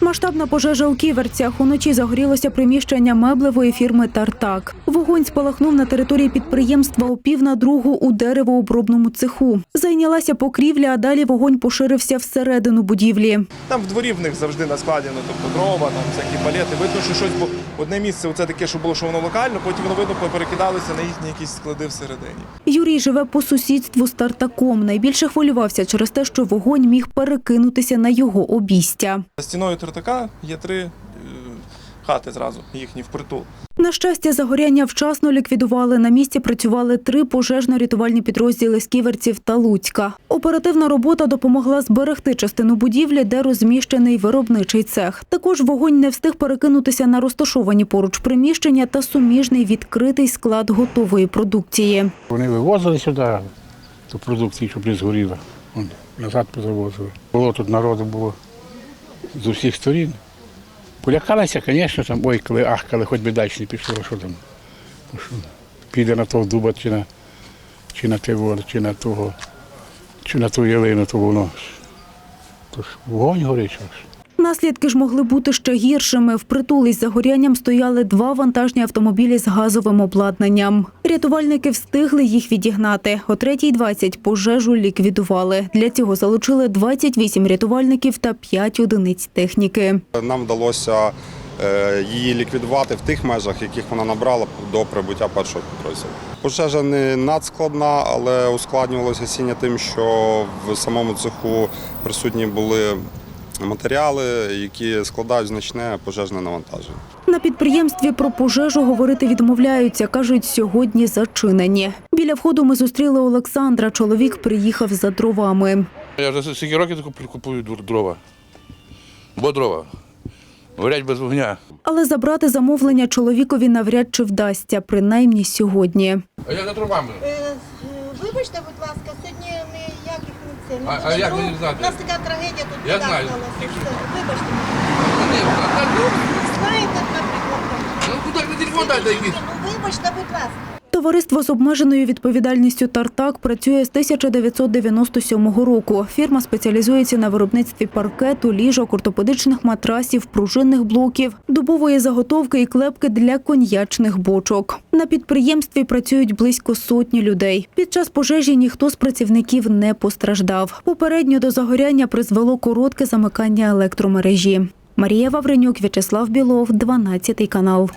Масштабна пожежа у ківерцях. Уночі загорілося приміщення меблевої фірми Тартак. Вогонь спалахнув на території підприємства о пів на другу у деревообробному цеху. Зайнялася покрівля, а далі вогонь поширився всередину будівлі. Там в дворі в них завжди наскладено, тобто дрова, там всякі палети. Видно, що щось було одне місце, оце таке, що було, що воно локально, потім воно видно перекидалося на їхні якісь склади всередині. Юрій живе по сусідству з Тартаком. Найбільше хвилювався через те, що вогонь міг перекинутися на його обійстя. За стіною тертака є три е, хати зразу, їхні впритул. На щастя, загоряння вчасно ліквідували. На місці працювали три пожежно-рятувальні підрозділи з Ківерців та Луцька. Оперативна робота допомогла зберегти частину будівлі, де розміщений виробничий цех. Також вогонь не встиг перекинутися на розташовані поруч приміщення та суміжний відкритий склад готової продукції. Вони вивозили сюди ту продукцію, щоб не згоріла. Назад позавозили. Було тут народу було з усіх сторін. Полякалися, звісно, там, ой, коли ахкали, хоч би далі не пішло, що там. Ну, піде на того дуба, чи на, чи на тивор, чи на того, чи на ту ялину, то воно. Тож вогонь горить. Наслідки ж могли бути ще гіршими. Впритул із загорянням стояли два вантажні автомобілі з газовим обладнанням. Рятувальники встигли їх відігнати. О 3.20 пожежу ліквідували. Для цього залучили 28 рятувальників та 5 одиниць техніки. Нам вдалося е, її ліквідувати в тих межах, яких вона набрала до прибуття першого підрозділу. Пожежа не надскладна, але ускладнювалося сіння тим, що в самому цеху присутні були матеріали, які складають значне пожежне навантаження. На підприємстві про пожежу говорити відмовляються. кажуть, сьогодні зачинені. Біля входу ми зустріли Олександра. Чоловік приїхав за дровами. Я вже скільки років купую дрова. Бо дрова. Горять без вогня. Але забрати замовлення чоловікові навряд чи вдасться, принаймні сьогодні. А я за дровами. Вибачте, будь ласка, сьогодні ніяких не це. А- а як мені знати? У нас така трагедія тут Я біда знаю. сталася. Все, Вибачте. Ні, а так, ну, Знаєте, наприклад, так. Ну куди на телефон дай якийсь? Ну вибачте, будь ласка. Товариство з обмеженою відповідальністю Тартак працює з 1997 року. Фірма спеціалізується на виробництві паркету, ліжок, ортопедичних матрасів, пружинних блоків, дубової заготовки і клепки для коньячних бочок. На підприємстві працюють близько сотні людей. Під час пожежі ніхто з працівників не постраждав. Попередньо до загоряння призвело коротке замикання електромережі. Марія Вавренюк, В'ячеслав Білов, 12 канал.